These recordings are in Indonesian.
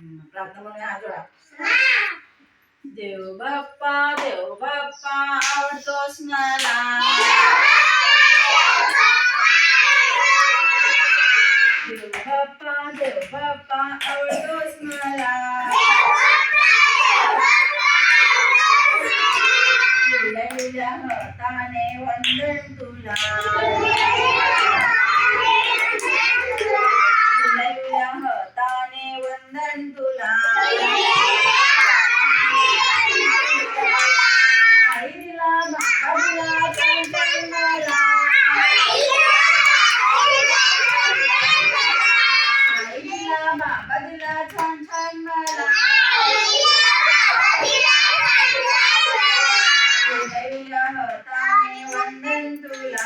Dewa Bapa, Dewa Bapa, Artos Melayu. Dewa Bapa, Dewa Bapa, Artos Melayu. Dewa Bapa, Dewa Bapa, Artos Melayu. Lelah tanewan dan tulang.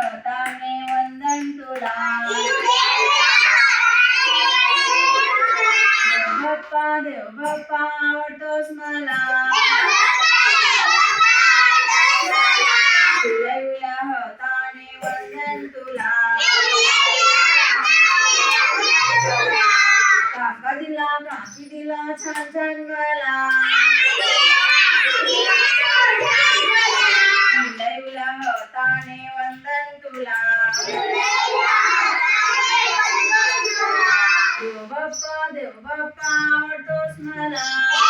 भवताने वंदन तुला बाप्पा देव बाप्पा आवडतोस मला तुला होताने वंदन तुला काका दिला काकी दिला छान छान मला Yoga power to smile.